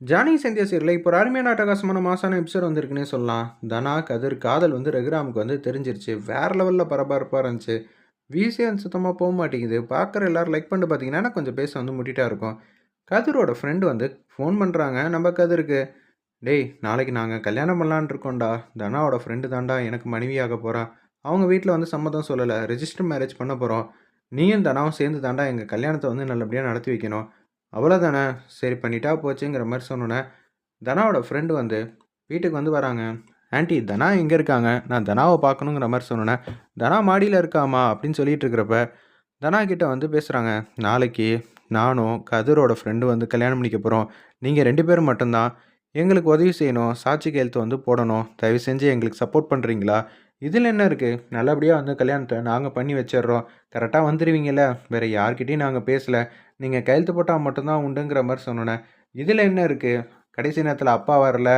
Johnny Sandhya சீரில் இப்போ ஒரு அருமையான அட்டகாசமான மாசான எபிசோட் வந்திருக்குன்னே சொல்லலாம். தனா கதிர் காதல் வந்து ரகுராமுக்கு வந்து தெரிஞ்சிருச்சு. வேறு லெவலில் பரபரப்பாக இருந்துச்சு. விசிஎன் சுத்தமாக போக மாட்டேங்குது. பார்க்குற எல்லாரும் லைக் பண்ணிட்டு பார்த்தீங்கன்னா கொஞ்சம் பேச வந்து முட்டிட்டா இருக்கும். கதிரோட ஃப்ரெண்டு வந்து ஃபோன் பண்ணுறாங்க நம்ம கதிருக்கு டேய் நாளைக்கு நாங்கள் கல்யாணம் பண்ணலான் இருக்கோம்டா. தனாவோட ஃப்ரெண்டு தாண்டா எனக்கு மனைவியாக போகிறான் அவங்க வீட்டில் வந்து சம்மதம் சொல்லலை. ரெஜிஸ்டர் மேரேஜ் பண்ண போகிறோம் நீயும் தனாவும் சேர்ந்து தாண்டா எங்கள் கல்யாணத்தை வந்து நல்லபடியாக நடத்தி வைக்கணும். அவ்வளோதானே சரி பண்ணிட்டா போச்சுங்கிற மாதிரி சொன்னோன்னே தனாவோட ஃப்ரெண்டு வந்து வீட்டுக்கு வந்து வராங்க. ஆண்டி தனா எங்கே இருக்காங்க? நான் தனாவை பார்க்கணுங்கிற மாதிரி சொன்னோன்னே தனா மாடியில் இருக்காமா? அப்படின்னு சொல்லிட்டு இருக்கிறப்ப தனா கிட்ட வந்து பேசுகிறாங்க நாளைக்கு நானும் கதிரோட ஃப்ரெண்டு வந்து கல்யாணம் பண்ணிக்க போகிறோம் நீங்கள் ரெண்டு பேரும் மட்டும்தான். எங்களுக்கு உதவி செய்யணும். சாட்சி கையெழுத்து வந்து போடணும். தயவு செஞ்சு எங்களுக்கு சப்போர்ட் பண்ணுறீங்களா இதில் என்ன இருக்குது நல்லபடியாக வந்து கல்யாணத்தை நாங்கள் பண்ணி வச்சிடுறோம். கரெக்டாக வந்துடுவீங்கள்ல வேறு யார்கிட்டையும் நாங்கள் பேசலை. நீங்கள் கையெழுத்து போட்டால் மட்டும்தான் உண்டுங்கிற மாதிரி சொன்னோன்னே இதில் என்ன இருக்குது கடைசி நேரத்தில் அப்பா வரல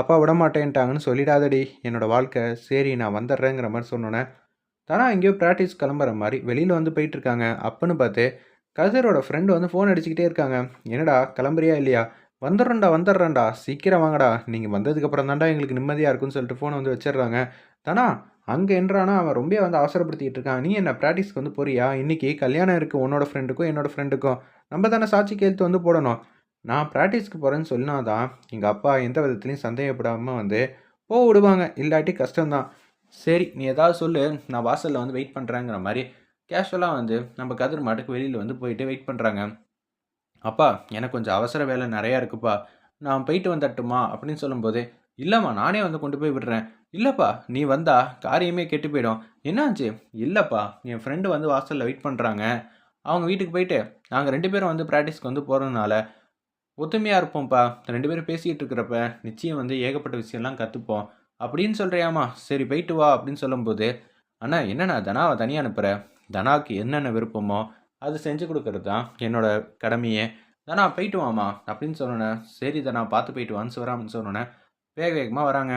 அப்பா விட மாட்டேன்ட்டாங்கன்னு சொல்லிடாதடி என்னோடய வாழ்க்கை. சரி நான் வந்துடுறேங்கிற மாதிரி சொன்னோன்னே தானா எங்கேயோ ப்ராக்டிஸ் கிளம்புற மாதிரி வெளியில் வந்து போயிட்டுருக்காங்க அப்பன்னு பார்த்து கசரோட ஃப்ரெண்டு வந்து ஃபோன் அடிச்சுக்கிட்டே இருக்காங்க. என்னடா கிளம்புறியா இல்லையா? வந்துடுறேன்டா வந்துடுறேன்டா. சீக்கிரம் வாங்கடா. நீங்கள் வந்ததுக்கப்புறம் தான்டா எங்களுக்கு நிம்மதியாக இருக்குன்னு சொல்லிட்டு ஃபோனை வந்து வச்சிடுறாங்க. தானா அங்கே என்றானா அவன் ரொம்ப வந்து அவசரப்படுத்திக்கிட்டு இருக்கான். நீ என்ன ப்ராக்டிஸ்க்கு வந்து போறியா? இன்றைக்கி கல்யாணம் இருக்குது உன்னோட ஃப்ரெண்டுக்கும் என்னோட ஃப்ரெண்டுக்கும் நம்ம தானே சாட்சி கேள்வி வந்து போடணும். நான் ப்ராக்டிஸ்க்கு போகிறேன்னு சொன்னாதான் எங்கள் அப்பா எந்த விதத்துலையும் சந்தேகப்படாமல் வந்து போ விடுவாங்க. இல்லாட்டி கஷ்டம்தான். சரி நீ ஏதாவது சொல்லு. நான் வாசலில் வந்து வெயிட் பண்ணுறேங்கிற மாதிரி கேஷுவலாக வந்து நம்ம கதிர் மாட்டுக்கு வெளியில் வந்து போயிட்டு வெயிட் பண்ணுறாங்க அப்பா எனக்கு கொஞ்சம் அவசர வேலை நிறையா இருக்குப்பா. நான் போயிட்டு வந்துட்டுமா அப்படின்னு சொல்லும்போது இல்லைம்மா நானே வந்து கொண்டு போய் விடுறேன். இல்லைப்பா நீ வந்தா காரியமே கெட்டு போயிடும். என்னாச்சு இல்லைப்பா என் ஃப்ரெண்டு வந்து வாசலில் வெயிட் பண்ணுறாங்க அவங்க வீட்டுக்கு போயிட்டு நாங்கள் ரெண்டு பேரும் வந்து ப்ராக்டிஸ்க்கு வந்து போகிறதுனால ஒத்துமையாக இருப்போம்ப்பா. ரெண்டு பேரும் பேசிக்கிட்டு இருக்கிறப்ப நிச்சயம் வந்து ஏகப்பட்ட விஷயம்லாம் கற்றுப்போம் அப்படின்னு சொல்கிறியாம்மா சரி போயிட்டு வா அப்படின்னு சொல்லும்போது அண்ணா என்னண்ணா தனாவை தனியாக அனுப்புகிற தனாவுக்கு என்னென்ன விருப்பமோ அது செஞ்சு கொடுக்கறது? தான் என்னோட கடமையே. தானா போயிட்டு வாமா அப்படின்னு சொன்னேன் சரி தானா பார்த்து போயிட்டு வான்னு வராமன்னு சொன்னோன்னே வேக வேகமாக வராங்க.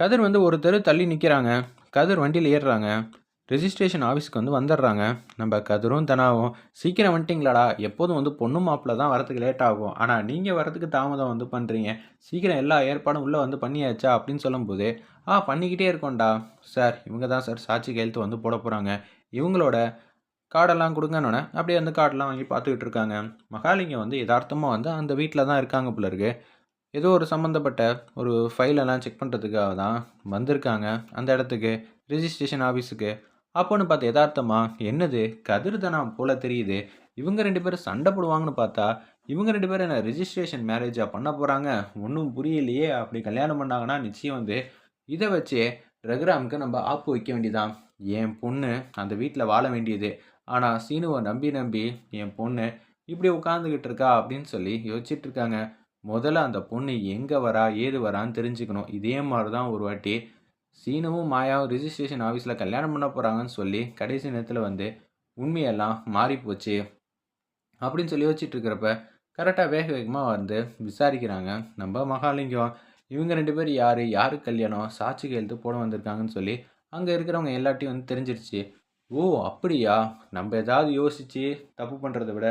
கதிர் வந்து ஒரு தெரு தள்ளி நிற்கிறாங்க கதிர் வண்டியில் ஏறுறாங்க. ரெஜிஸ்ட்ரேஷன் ஆஃபீஸ்க்கு வந்து வந்துடுறாங்க. நம்ம கதிரும் தனாவும் சீக்கிரம் வந்துட்டிங்களாடா. எப்போதும் வந்து பொண்ணு மாப்பிள்ள தான் வரதுக்கு லேட் ஆகும். ஆனால் நீங்கள் வரதுக்கு தாமதம் வந்து பண்ணுறீங்க சீக்கிரம் எல்லா ஏற்பாடும் உள்ளே வந்து பண்ணியாச்சா? அப்படின்னு சொல்லும்போது ஆ பண்ணிக்கிட்டே இருக்கோம்டா. சார் இவங்க தான் சார் சாட்சி கையெழுத்து வந்து போட போகிறாங்க இவங்களோட கார்டெல்லாம் கொடுங்கன்னொன்னே அப்படியே அந்த கார்டெல்லாம் வாங்கி பார்த்துக்கிட்டு இருக்காங்க மகாலிங்கம் வந்து யதார்த்தமாக வந்து அந்த வீட்டில் தான் இருக்காங்க போல இருக்கு. ஏதோ ஒரு சம்மந்தப்பட்ட ஒரு ஃபைலெல்லாம் செக் பண்ணுறதுக்காக தான் வந்திருக்காங்க. அந்த இடத்துக்கு ரிஜிஸ்ட்ரேஷன் ஆஃபீஸுக்கு அப்போன்னு பார்த்து யதார்த்தமாக என்னது? கதிர் தானா போல தெரியுது. இவங்க ரெண்டு பேரும் சண்டை போடுவாங்கன்னு பார்த்தா இவங்க ரெண்டு பேரும் என்ன ரிஜிஸ்ட்ரேஷன் மேரேஜாக பண்ண போகிறாங்க ஒன்றும் புரியலையே. அப்படி கல்யாணம் பண்ணாங்கன்னா நிச்சயம் வந்து இதை வச்சே ரகுராமுக்கு நம்ம ஆப்பு வைக்க வேண்டியதான் என் பொண்ணு அந்த வீட்டில் வாழ வேண்டியது. ஆனால் சீனுவை நம்பி நம்பி என் பொண்ணு இப்படி உட்காந்துக்கிட்டு இருக்கா அப்படின்னு சொல்லி யோசிச்சுட்டு இருக்காங்க. முதல்ல அந்த பொண்ணு எங்கே வரா ஏது வரான்னு தெரிஞ்சுக்கணும். இதே மாதிரி தான் ஒரு வாட்டி சீனுவும் மாயாவும் ரிஜிஸ்ட்ரேஷன் ஆஃபீஸில் கல்யாணம் பண்ண போகிறாங்கன்னு சொல்லி கடைசி நேரத்தில் வந்து உண்மையெல்லாம் மாறி போச்சு அப்படின்னு சொல்லி யோசிச்சுட்டு இருக்கிறப்ப கரெக்டாக வேக வேகமாக வந்து விசாரிக்கிறாங்க. நம்ம மகாலிங்கம் இவங்க ரெண்டு பேர் யார் யாரு கல்யாணம் சாட்சி கையெழுத்து போட வந்திருக்காங்கன்னு சொல்லி அங்கே இருக்கிறவங்க எல்லாத்தையும் வந்து தெரிஞ்சிருச்சு. ஓ அப்படியா? நம்ம ஏதாவது யோசித்து தப்பு பண்ணுறத விட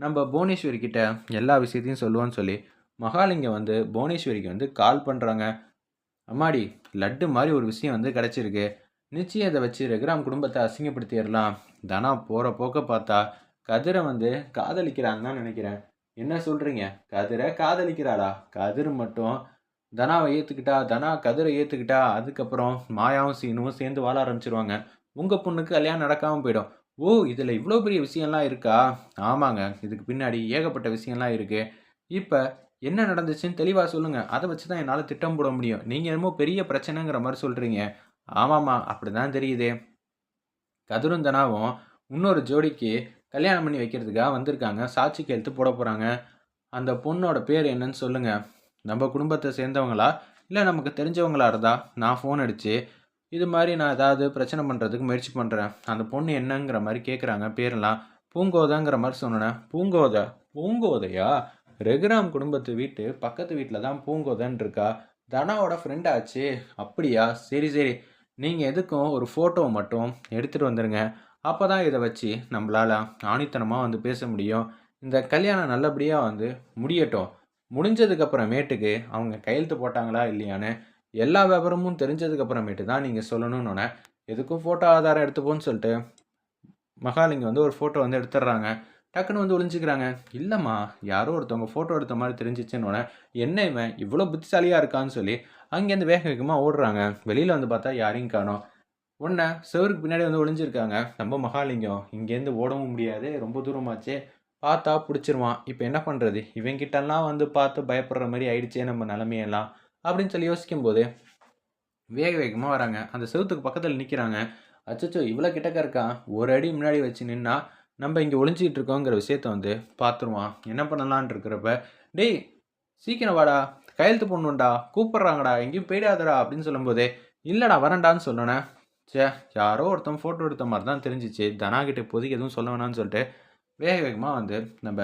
நம்ம புவனேஸ்வரி கிட்ட எல்லா விஷயத்தையும் சொல்லுவோன்னு சொல்லி மகாலிங்கம் வந்து புவனேஸ்வரிக்கு வந்து கால் பண்ணுறாங்க அம்மாடி லட்டு மாதிரி ஒரு விஷயம் வந்து கிடச்சிருக்கு. நிச்சயம் அதை வச்சு ரகுராம் குடும்பத்தை அசிங்கப்படுத்திடலாம். தனா போகிற போக்க பார்த்தா கதிரை வந்து காதலிக்கிறான்னு தான் நினைக்கிறேன். என்ன சொல்கிறீங்க கதிரை காதலிக்கிறாளா? கதிர் மட்டும் தனாவை ஏற்றுக்கிட்டா தனா கதிரை ஏற்றுக்கிட்டா அதுக்கப்புறம் மாயாவும் சீனும் சேர்ந்து வாழ ஆரம்பிச்சிருவாங்க. உங்கள் பொண்ணுக்கு கல்யாணம் நடக்காமல் போயிடும். ஓ இதில் இவ்வளோ பெரிய விஷயம்லாம் இருக்கா? ஆமாங்க இதுக்கு பின்னாடி ஏகப்பட்ட விஷயம்லாம் இருக்குது இப்போ என்ன நடந்துச்சுன்னு தெளிவாக சொல்லுங்கள் அதை வச்சு தான் என்னால் திட்டம் போட முடியும். நீங்கள் என்னமோ பெரிய பிரச்சனைங்கிற மாதிரி சொல்கிறீங்க ஆமாம்மா அப்படி தான் தெரியுது. கதிரும் தனாவும் இன்னொரு ஜோடிக்கு கல்யாணம் பண்ணி வைக்கிறதுக்காக வந்திருக்காங்க. சாட்சி கையெழுத்து போட போகிறாங்க அந்த பொண்ணோட பேர் என்னன்னு சொல்லுங்கள் நம்ம குடும்பத்தை சேர்ந்தவங்களா? இல்லை நமக்கு தெரிஞ்சவங்களா இருந்தா நான் ஃபோன் அடித்து இது மாதிரி நான் ஏதாவது பிரச்சனை பண்ணுறதுக்கு முயற்சி பண்ணுறேன் அந்த பொண்ணு என்னங்கிற மாதிரி கேட்குறாங்க பேரெல்லாம் பூங்கோதாங்கிற மாதிரி சொன்னேன் பூங்கோதை பூங்கோதையா? ரெகுராம் குடும்பத்து வீட்டு பக்கத்து வீட்டில் தான் பூங்கோதன் இருக்கா தனாவோட ஃப்ரெண்ட் ஆச்சு. அப்படியா? சரி சரி. நீங்கள் எதுக்கும் ஒரு ஃபோட்டோ மட்டும் எடுத்துகிட்டு வந்துடுங்க அப்போ தான் இதை வச்சு நம்மளால் ஆணித்தனமாக வந்து பேச முடியும். இந்த கல்யாணம் நல்லபடியாக வந்து முடியட்டும். முடிஞ்சதுக்கு அப்புறமேட்டுக்கு அவங்க கையெழுத்து போட்டாங்களா இல்லையான்னு எல்லா விவரமும் தெரிஞ்சதுக்கு அப்புறமேட்டு தான் நீங்கள் சொல்லணும்னு எதுக்கும் ஃபோட்டோ ஆதாரம் எடுத்துப்போன்னு சொல்லிட்டு மகாலிங்கம் வந்து ஒரு ஃபோட்டோ வந்து எடுத்துடுறாங்க. டக்குன்னு வந்து ஒளிஞ்சிக்கிறாங்க. இல்லைம்மா யாரோ ஒருத்தவங்க ஃபோட்டோ எடுத்த மாதிரி தெரிஞ்சிச்சுன்னு என்ன இவன் இவ்வளோ புத்திசாலியாக இருக்கான்னு சொல்லி அங்கேருந்து வேக வேகமாக ஓடுறாங்க. வெளியில் வந்து பார்த்தா யாரையும் காணோம். உடனே செவருக்கு பின்னாடி வந்து ஒளிஞ்சிருக்காங்க. நம்ம மகாலிங்கம் இங்கேருந்து ஓடவும் முடியாது. ரொம்ப தூரமாச்சே. பார்த்தா பிடிச்சிருவான். இப்போ என்ன பண்ணுறது இவங்கிட்டலாம் வந்து பார்த்து பயப்படுற மாதிரி ஆயிடுச்சே நம்ம நிலமையெல்லாம். அப்படின்னு சொல்லி யோசிக்கும்போது வேக வேகமாக வராங்க. அந்த செவுத்துக்கு பக்கத்தில் நிற்கிறாங்க அச்சச்சோ இவ்வளோ கிட்டக்க இருக்கான் ஒரு அடி முன்னாடி வச்சு நின்னா நம்ம இங்கே ஒளிஞ்சிக்கிட்டு இருக்கோங்கிற விஷயத்த வந்து பார்த்துருவான் என்ன பண்ணலான் இருக்கிறப்ப டேய் சீக்கிரம் வாடா. கையெழுத்து போடணும்டா. கூப்பிட்றாங்கடா. எங்கேயும் போயிடாதடா. அப்படின்னு சொல்லும்போதே இல்லைடா வரேன்டான்னு சொன்னோன்னே சே யாரோ ஒருத்தன் ஃபோட்டோ எடுத்த மாதிரி தான் தெரிஞ்சிச்சு. தனா கிட்ட இப்போதைக்கு எதுவும் சொல்ல வேணாம்னு சொல்லிட்டு வேக வேகமாக வந்து நம்ம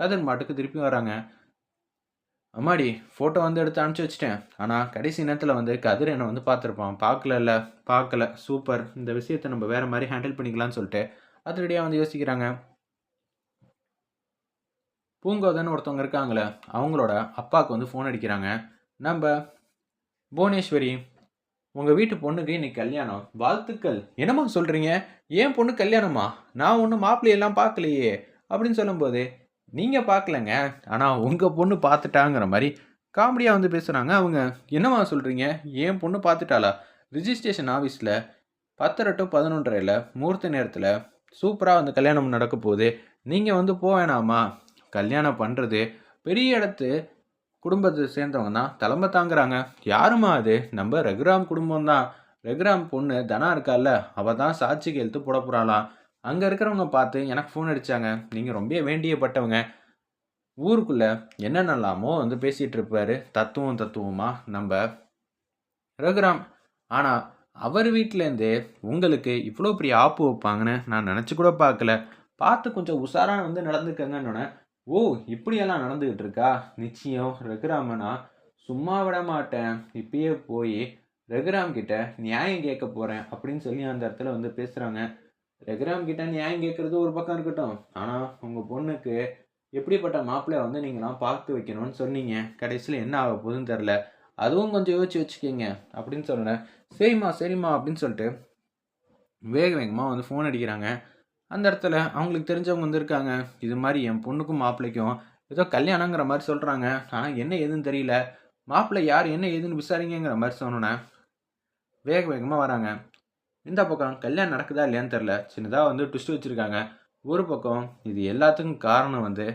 கதிர் மாட்டுக்கு திருப்பி வராங்க. அம்மாடி ஃபோட்டோ வந்து எடுத்து அனுப்பிச்சி வச்சிட்டேன். ஆனால் கடைசி நேரத்தில் வந்து கதிர் என்னை வந்து பார்த்துருப்பான். பார்க்கல பார்க்கல. சூப்பர் இந்த விஷயத்தை நம்ம வேறு மாதிரி ஹேண்டில் பண்ணிக்கலாம்னு சொல்லிட்டு அதிரடியாக வந்து யோசிக்கிறாங்க. பூங்கோதன் ஒருத்தவங்க இருக்காங்களே அவங்களோட அப்பாவுக்கு வந்து ஃபோன் அடிக்கிறாங்க. நம்ம புவனேஸ்வரி உங்கள் வீட்டு பொண்ணுக்கு இன்னைக்கு கல்யாணம். வாழ்த்துக்கள். என்னம்மா சொல்கிறீங்க ஏன் பொண்ணு கல்யாணமா? நான் ஒன்றும் மாப்பிள்ளையெல்லாம் பார்க்கலையே. அப்படின்னு சொல்லும்போது நீங்கள் பார்க்கலங்க ஆனால் உங்கள் பொண்ணு பார்த்துட்டாங்கிற மாதிரி காமெடியாக வந்து பேசுகிறாங்க அவங்க என்னம்மா சொல்கிறீங்க ஏன் பொண்ணு பார்த்துட்டாளா ரிஜிஸ்ட்ரேஷன் ஆஃபீஸில் பத்தரை டு பதினொன்றரையில் முகூர்த்த நேரத்தில் சூப்பராக வந்து கல்யாணம் நடக்க போகுது. நீங்கள் வந்து போக வேணாமா கல்யாணம் பண்ணுறது பெரிய இடத்து குடும்பத்தை சேர்ந்தவங்க தான். தலைமை தாங்குறாங்க. யாருமா அது? நம்ம ரகுராம் குடும்பம் தான். ரகுராம் பொண்ணு தனா இருக்கால்ல. அவள் தான் சாட்சிக்கு எழுத்து போட போகிறாளாம் அங்கே இருக்கிறவங்க பார்த்து எனக்கு ஃபோன் அடித்தாங்க நீங்கள் ரொம்ப வேண்டியப்பட்டவங்க. ஊருக்குள்ளே என்னென்னலாமோ வந்து பேசிகிட்டு இருப்பார். தத்துவம் தத்துவமாக நம்ம ரகுராம். ஆனால் அவர் வீட்டிலேருந்தே உங்களுக்கு இவ்வளோ பெரிய ஆப்பு வைப்பாங்கன்னு நான் நினச்சி கூட பார்க்கல. பார்த்து கொஞ்சம் உஷாராக வந்து நடந்துக்கங்கன்னொன்னே ஓ இப்படியெல்லாம் நடந்துக்கிட்டு இருக்கா? நிச்சயம் ரகுராமனா சும்மா விட மாட்டேன். இப்பயே போய் ரகுராம் கிட்ட நியாயம் கேட்க போகிறேன் அப்படின்னு சொல்லி அந்த இடத்துல வந்து பேசுகிறாங்க ரெகுராம் கிட்ட நியாயம் கேட்குறது ஒரு பக்கம் இருக்கட்டும். ஆனால் உங்கள் பொண்ணுக்கு எப்படிப்பட்ட மாப்பிள்ளை வந்து நீங்களாம் பார்த்து வைக்கணும்னு சொன்னீங்க? கடைசியில் என்ன ஆக போகுதுன்னு தெரில அதுவும் கொஞ்சம் யோசிச்சு வச்சுக்கோங்க அப்படின்னு சொன்னேன். சரிம்மா சரிம்மா அப்படின்னு சொல்லிட்டு வேக வேகமாக வந்து ஃபோன் அடிக்கிறாங்க. அந்த இடத்துல அவங்களுக்கு தெரிஞ்சவங்க வந்திருக்காங்க இது மாதிரி என் பொண்ணுக்கும் மாப்பிள்ளைக்கும் ஏதோ கல்யாணங்கிற மாதிரி சொல்கிறாங்க ஆனால் என்ன ஏதுன்னு தெரியல. மாப்பிள்ளை யார் என்ன ஏதுன்னு விசாரிங்கிற மாதிரி சொன்னோன்னே வேக வேகமாக வராங்க. இந்த பக்கம் கல்யாணம் நடக்குதா இல்லையான்னு தெரில சின்னதாக வந்து ட்விஸ்ட் வச்சுருக்காங்க. ஒரு பக்கம் இது எல்லாத்துக்கும் காரணம் வந்து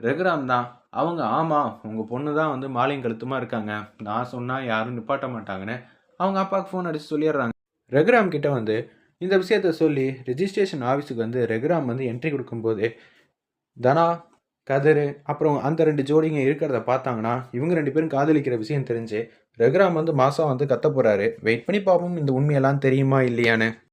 ரகுராம் தான். அவங்க ஆமாம் உங்கள் பொண்ணு தான் வந்து மாலையும் கழுத்துமாக இருக்காங்க. நான் சொன்னால் யாரும் நிப்பாட்ட மாட்டாங்கன்னு அவங்க அப்பாவுக்கு ஃபோன் அடித்து சொல்லிடுறாங்க. ரகுராம் கிட்ட வந்து இந்த விஷயத்த சொல்லி ரெஜிஸ்ட்ரேஷன் ஆஃபீஸுக்கு வந்து ரகுராம் வந்து என்ட்ரி கொடுக்கும்போது தனா கதிர் அப்புறம் அந்த ரெண்டு ஜோடிங்க இருக்கிறத பார்த்தாங்கன்னா இவங்க ரெண்டு பேரும் காதலிக்கிற விஷயம் தெரிஞ்சு ரகுராம் வந்து மாதம் வந்து கத்த போகிறாரு வெயிட் பண்ணி பார்ப்போம். இந்த உண்மையெல்லாம் தெரியுமா இல்லையான்னு.